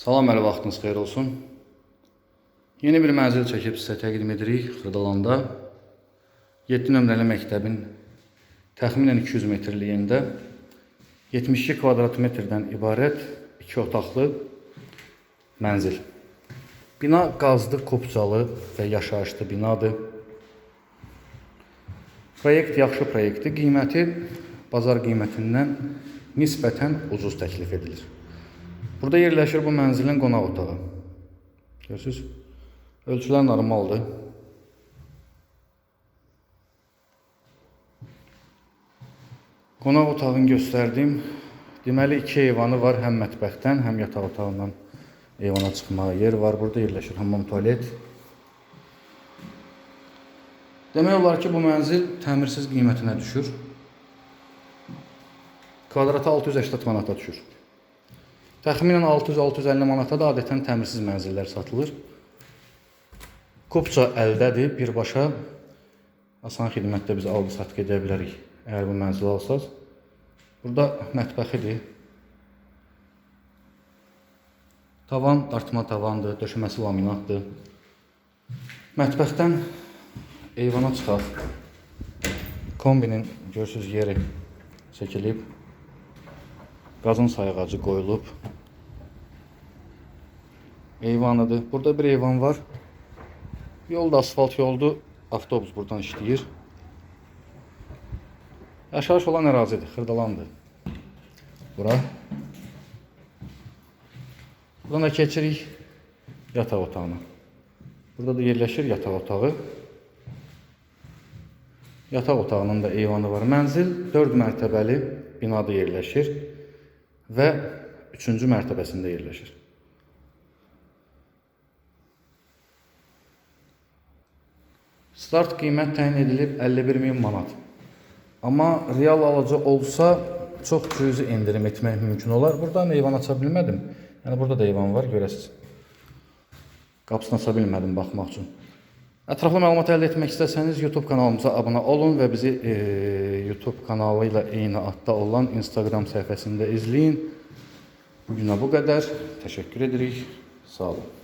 Salam, əli vaxtınız xeyir olsun. Yeni bir mənzil çəkib sizə təqdim edirik Xırdalanda. 7 nömrəli məktəbin təxminən 200 metrliyində 72 kvadrat metrdən ibarət 2 otaqlı mənzil. Bina qazlı, kopcalı və yaşayışlı binadır. Proyekt yaxşı proyektdir. Qiyməti bazar qiymətindən nisbətən ucuz təklif edilir. Burada yerləşir bu mənzilin qonaq otağı. Görürsüz? Ölçülər normaldır. Qonaq otağını göstərdim. Deməli iki eyvanı var, həm mətbəxdən, həm yataq otağından eyvana çıxmağa yer var. Burada yerləşir hammam tualet. Demək olar ki, bu mənzil təmirsiz qiymətinə düşür. Kvadratı 680 manata düşür. Təxminən 600-650 manata da adətən təmirsiz mənzillər satılır. Kopça əldədir, birbaşa asan xidmətdə biz aldı-satqı edə bilərik. Əgər bu mənzili alsaz. Burada mətbəxidir. Tavan dartma tavandır, döşəməsi laminatdır. Mətbəxdən eyvana çıxaq. Kombinin görürsüz yeri çəkilib. Qazın sayğacı qoyulub. Eyvanıdır. Burada bir eyvan var. Yolda asfalt yoldur. Avtobus buradan işləyir. Yaşayış olan ərazidir, Xırdalandır. Bura. Buradan da keçirik yataq otağına. Burada da yerləşir yataq otağı. Yataq otağının da eyvanı var. Mənzil 4 mərtəbəli binada yerləşir və 3-cü mərtəbəsində yerləşir. Start qiymət təyin edilib 51 min manat. Amma real alıcı olsa çox cüzi endirim etmək mümkün olar. Buradan eyvan aça bilmədim. Yəni burada da eyvan var, görəsiz. Qapısını aça bilmədim baxmaq üçün. Ətraflı məlumat əldə etmək istəsəniz YouTube kanalımıza abunə olun və bizi e, YouTube kanalı ilə eyni adda olan Instagram səhifəsində izləyin. Bu günə bu qədər. Təşəkkür edirik. Sağ olun.